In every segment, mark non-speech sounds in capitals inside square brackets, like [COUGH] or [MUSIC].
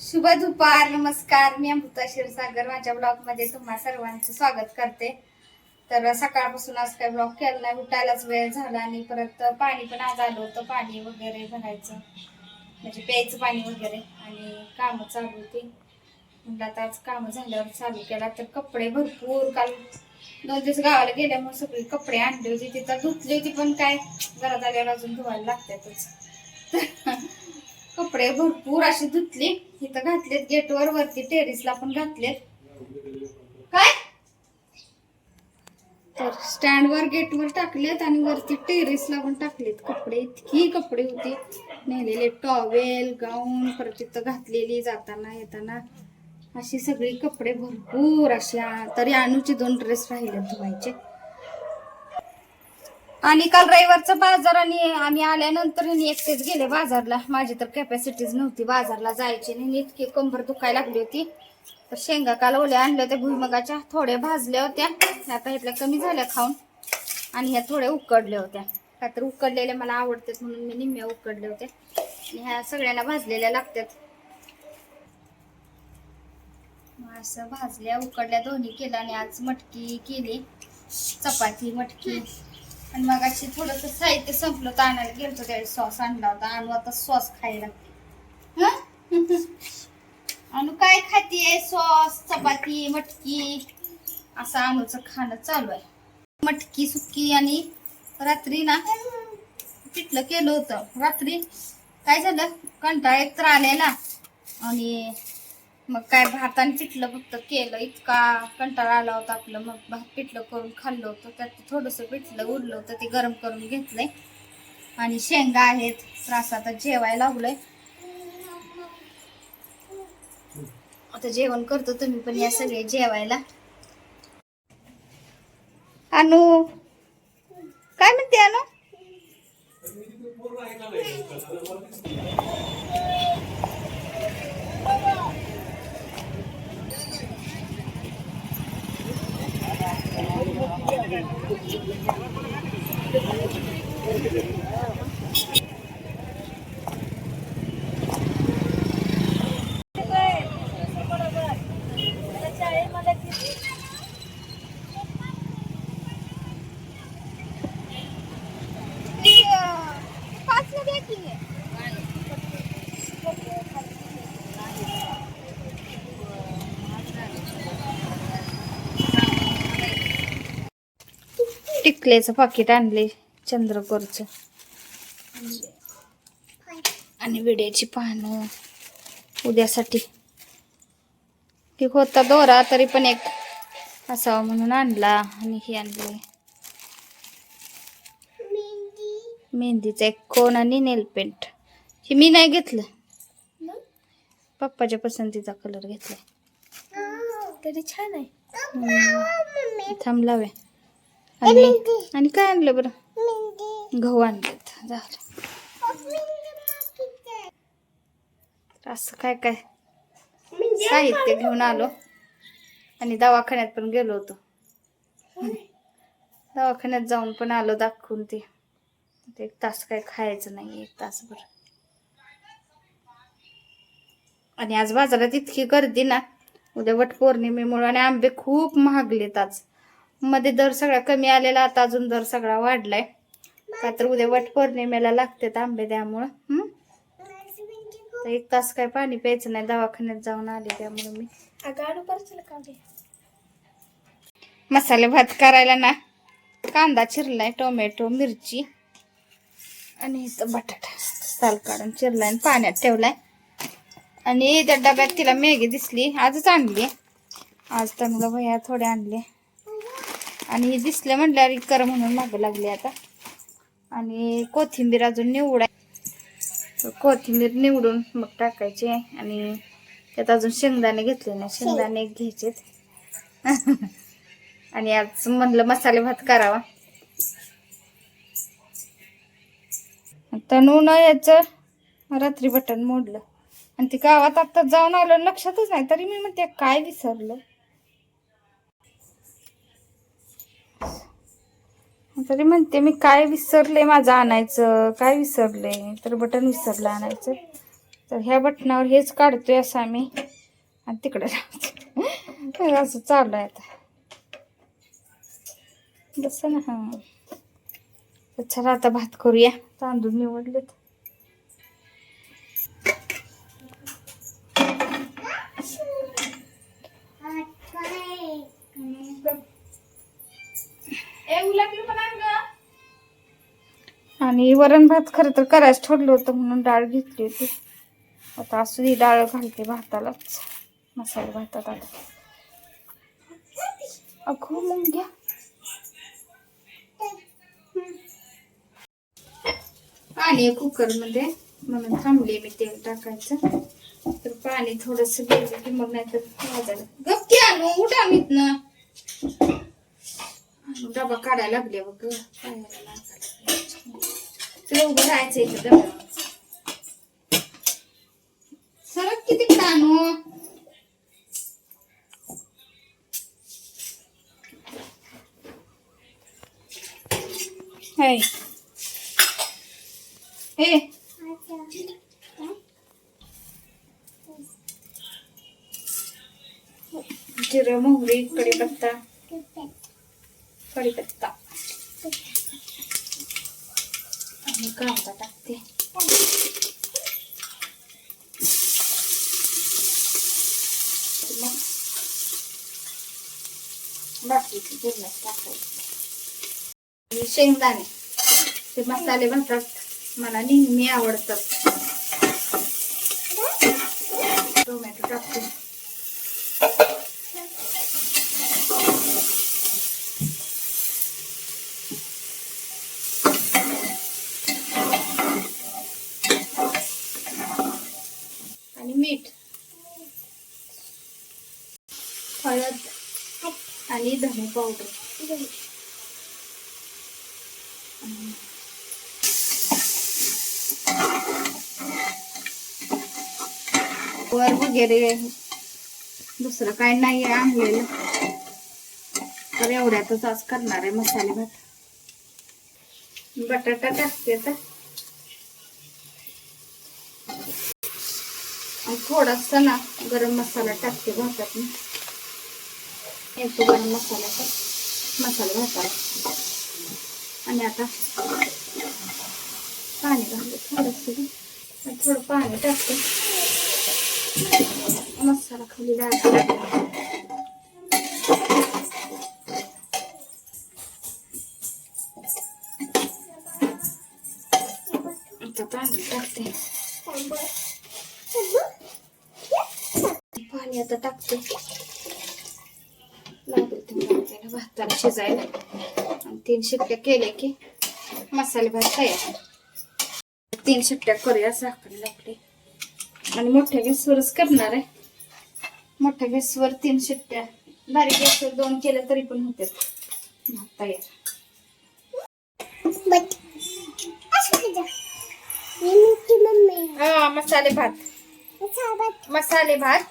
शुभ दुपार नमस्कार. मी अमृता क्षीरसागर. माझ्या ब्लॉगमध्ये तुम्हा सर्वांचं स्वागत करते. तर सकाळपासून आज काय ब्लॉग केला नाही. उठायलाच वेळ झाला आणि परत पाणी पण आज आलं होतं. पाणी वगैरे भरायचं. म्हणजे प्यायचं पाणी वगैरे आणि कामं चालू होती. म्हणलं आता आज कामं झाल्यावर चालू केला. तर कपडे भरपूर काल दोन दिवस गावाला गेल्यामुळे सगळी कपडे आणले होते. तिथं धुतली होती पण काय घरात आल्यावर अजून धुवायला लागतातच. कपडे भरपूर अशी धुतली इथं घातलेत गेटवर वरती टेरिसला पण घातलेत. काय? तर स्टँडवर गेटवर टाकलेत आणि वरती टेरिसला पण टाकलेत कपडे. इतकी कपडे होती. नेलेले टॉवेल गाऊन परत तिथं घातलेली जाताना येताना. अशी सगळी कपडे भरपूर अशी. तरी अनुचे दोन ड्रेस राहिले धुवायचे. आणि काल रविवारचं बाजार आणि आम्ही आल्यानंतर एकटेच गेले बाजारला. माझी तर कॅपॅसिटीज नव्हती. बाजारला जायची आणि इतकी कंबर दुखायला लागली होती. तर शेंगा काल ओल्या आणल्या होत्या. भुईमगाच्या थोड्या भाजल्या होत्या. आता ह्यातल्या कमी झाल्या खाऊन. आणि ह्या थोड्या उकडल्या होत्या. का तर उकडलेल्या मला आवडतात म्हणून मी निम्म्या उकडल्या होत्या. आणि ह्या सगळ्यांना भाजलेल्या लागतात. असं भाजल्या उकडल्या दोन्ही केलं आणि आज मटकी केली. चपाती मटकी. आणि मग अशी थोडस साहित्य संपलं तर आणायला गेलतो त्यावेळी सॉस आणला होता. आणू आता सॉस खायला. हं? आणू काय खाते सॉस? चपाती मटकी? असं आणूचं खाणं चालू आहे. मटकी सुक्की आणि रात्री ना पिठलं केलं होतं. रात्री काय झालं? कंटाळा एक तर आलेला आणि मग काय भात आणि पिठलं फक्त केलं. इतका कंटाळा आला होता आपलं. मग भात पिठलं करून खाल्लं होतं. त्यात थोडंसं पिठलं उरलं होतं. ते गरम करून घेतलंय. आणि शेंगा आहेत. त्रास आता जेवायला लागलोय आता जेवण करतो तुम्ही पण या सगळे जेवायला. अनु काय म्हणते अनु? टिकल्याचं पाकिट आणले चंद्रकोरचं. आणि विड्याची पानं. उद्यासाठी. ठीक होता दोरा तरी पण एक असावा म्हणून आणला आणि हे आणले मेहंदीचा एक कोण आणि नेल पेंट. हे मी नाही घेतलं. पप्पाच्या पसंतीचा कलर घेतलाय. तरी छान आहे. हम्म. थांब लावे. आणि आणि काय आणलं बरं? गहू आणलेत. झालं. असं काय काय? साहित्य घेऊन आलो. आणि दवाखान्यात पण गेलो होतो. दवाखान्यात जाऊन पण आलो दाखवून ते. एक तास काय खायचं नाही एक तासभर. आणि आज बाजारात इतकी गर्दी ना उद्या वट पौर्णिमेमुळे आणि आंबे खूप महागलेत आज. मध्ये दर सगळा कमी आलेला आता अजून दर सगळा वाढलाय. का तर उद्या वट पौर्णिमेला लागतात आंबे त्यामुळं हम्म? तर एक तास काय पाणी प्यायचं नाही दवाखान्यात जाऊन आले त्यामुळे मी. मसाले भात करायला ना कांदा चिरलाय टोमॅटो मिरची. आणि इथं बटाटा साल काढून चिरलाय आणि पाण्यात ठेवलाय. आणि त्या डब्यात तिला मॅगी दिसली. आजच आणली. आज तनुला भैया थोडे आणले. आणि हे दिसले म्हटल्यावर कर म्हणून मागं लागले आता. आणि कोथिंबीर अजून निवडाय कोथिंबीर निवडून मग टाकायची आणि त्यात अजून शेंगदाणे घेतले नाही. शेंगदाणे घ्यायचेत. [LAUGHS] आणि आज म्हणलं मसाले भात करावा. तणून याचं रात्री बटन मोडलं. आणि ती गावात आत्ताच जाऊन आलं लक्षातच नाही. तरी मी म्हणते काय विसरलं? तरी म्हणते मी काय विसरले माझं आणायचं? काय विसरले? तर बटन विसरलं आणायचं. तर ह्या बटनावर हेच काढतोय असं आम्ही. आणि तिकडे असं चालू आहे आता. बस ना. हां तर चला आता भात करूया. तांदूळ निवडलेत. आणि वरण भात खरं तर करायचं ठरलं होतं म्हणून डाळ घेतली होती. आता असू दे डाळ घालते भातालाच. मसाले भातात आता. अगो मग घ्या पाणी आहे कुकरमध्ये म्हणून थांबले मी तेल टाकायचं. तर पाणी थोडस गेलं की मग नाही तर वाजायला गप की आणू उठ आम्हीत ना डबा काढायला लागले बघ पायाला उभं राहायचं इथं डबा सरक किती आणू? जिरं कढीपत्ता कढीपत्ता आणि कांदा टाकते. मग बाकीचे जिरण्यात टाकायचे शेंगदाणे. ते मसाले बनतात. मला नेहमी आवडतात टोमॅटो टाकते आणि मीठ हळद आणि धने पावडर वर वगैरे. दुसरं काय नाही आणलेलं. तर एवढ्यातच आज करणार आहे मसाले भात. बटाटा टाकते तर थोडासा ना गरम मसाला टाकते भातात मी येतो गरम मसाल्याचा मसाला भाताला आणि आता पाणी घालते थोडंसं थोडं पाणी टाकते. मसाला खाली लागला आता टाकते. पाणी आता टाकते लागेल तेवढं आपल्याला भाताला शिजायला तीन शिट्ट्या केल्या की मसाले भात तयार तीन शिट्ट्या करूया साखर लागली आणि मोठ्या गॅसवरच करणार आहे. मोठ्या गॅसवर तीन शिट्ट्या. बारीक गॅसवर दोन केल्या तरी पण होते भात तयार. मसाले भात. मसाले भात.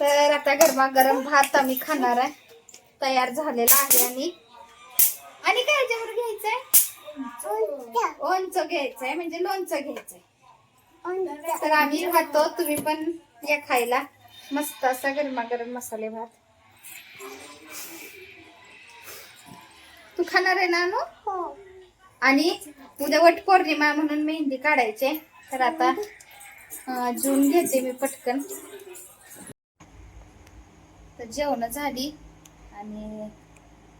तर आता गरमागरम भात आम्ही खाणार आहे. तयार झालेला आहे आणि आणि काय याच्यावर घ्यायचंय? लोणचं घ्यायचंय म्हणजे लोणचं घ्यायचंय. तर आम्ही खातो तुम्ही पण या खायला. मस्त असा गरमागरम मसाले भात. तू खाणार आहे ना अनु? आणि उद्या वट पौर्णिमा म्हणून मेहंदी काढायचे तर आता जून घेते मी पटकन. तर जेवण झाली आणि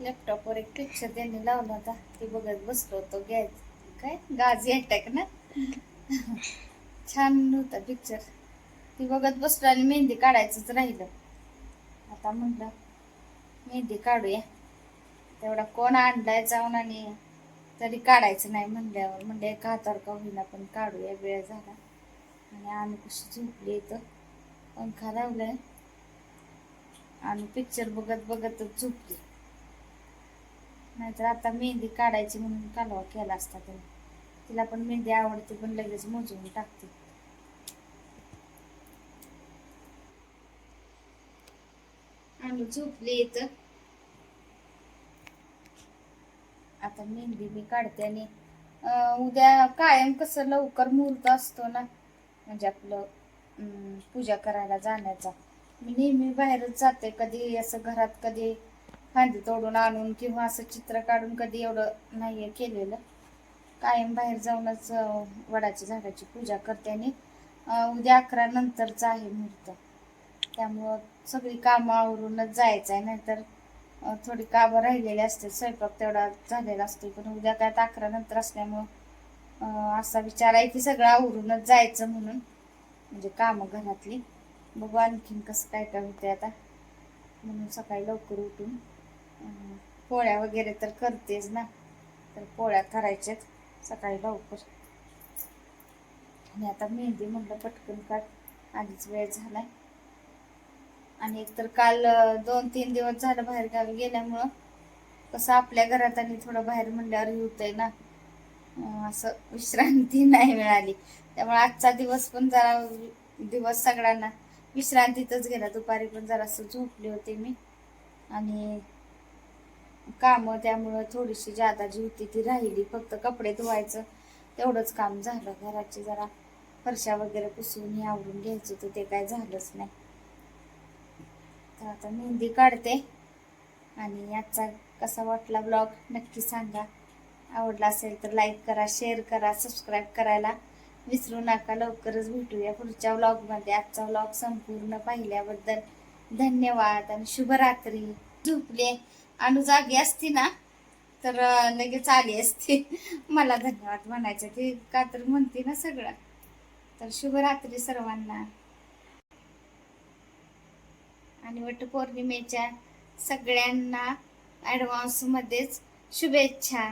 लॅपटॉपवर एक पिक्चर त्यांनी लावला होता. ते बघत बसलो होतो गॅस काय? गाजी अटॅक ना? [LAUGHS] छान होता पिक्चर ती बघत बसलो आणि मेहंदी काढायचंच राहिलं. आता म्हणलं मेहंदी काढूया. तेवढा कोण आणलाय जाऊन आणि तरी काढायचं नाही म्हणल्यावर म्हणजे एका हातावर का होईना पण काढूया वेळ झाला. आणि आम्ही कशी झोपली इथं. पंखा लावलाय. आणि पिक्चर बघत बघतच झोपली. नाहीतर आता मेहंदी काढायची म्हणून कालवा केला असता त्याने. तिला पण मेहंदी आवडते पण लगेच मोजून टाकते. आणि झोपली इथं. आता मेहंदी मी काढते आणि उद्या कायम कसं लवकर मुहूर्त असतो ना म्हणजे आपलं अं, पूजा करायला जाण्याचा. मी नेहमी बाहेरच जाते कधी असं घरात कधी फांदी तोडून आणून किंवा असं चित्र काढून कधी एवढं नाही केलेलं. कायम बाहेर जाऊनच वडाच्या झाडाची पूजा करते आणि उद्या अकरा नंतरचा आहे मुहूर्त. त्यामुळं सगळी कामं आवरूनच जायचं आहे नाहीतर थोडी कामं राहिलेली असते स्वयंपाक तेवढा झालेला असतो पण उद्या काय अकरा नंतर असल्यामुळं असा विचार आहे की सगळं आवरूनच जायचं म्हणून म्हणजे कामं घरातली. बघू आणखीन कसं काय काय होते आता. म्हणून सकाळी लवकर उठून पोळ्या वगैरे तर करतेच ना. तर पोळ्या करायच्यात सकाळी लवकर. आणि आता मेहंदी म्हटलं पटकन काढ. आधीच वेळ झालाय. आणि एकतर काल दोन तीन दिवस झालं बाहेर गावी गेल्यामुळं कसं आपल्या घरात आणि थोडं बाहेर म्हणल्यावर हे होतंय ना. असं विश्रांती [LAUGHS] नाही मिळाली. त्यामुळे आजचा दिवस पण जरा दिवस सगळ्यांना विश्रांतीतच गेला. दुपारी पण जरासं झोपले होते मी. आणि कामं त्यामुळं थोडीशी जादा जी होती ती राहिली. फक्त कपडे धुवायचं. तेवढंच काम झालं. घराची जरा फरशा वगैरे पुसून हे आवरून घ्यायचं होतं. ते काय झालंच नाही. तर आता मेहंदी काढते. आणि आजचा कसा वाटला ब्लॉग नक्की सांगा. आवडला असेल तर लाईक करा शेअर करा सबस्क्राईब करायला. विसरू नका लवकरच भेटूया पुढच्या व्लॉगमध्ये आजचा व्लॉग संपूर्ण पाहिल्याबद्दल धन्यवाद आणि शुभरात्री. झोपले. अनु जागी असती ना तर लगेच आली असते. मला धन्यवाद म्हणायचं ते का तर म्हणते ना सगळं. तर शुभरात्री सर्वांना. आणि वटपौर्णिमेच्या सगळ्यांना ॲडव्हान्समध्येच शुभेच्छा.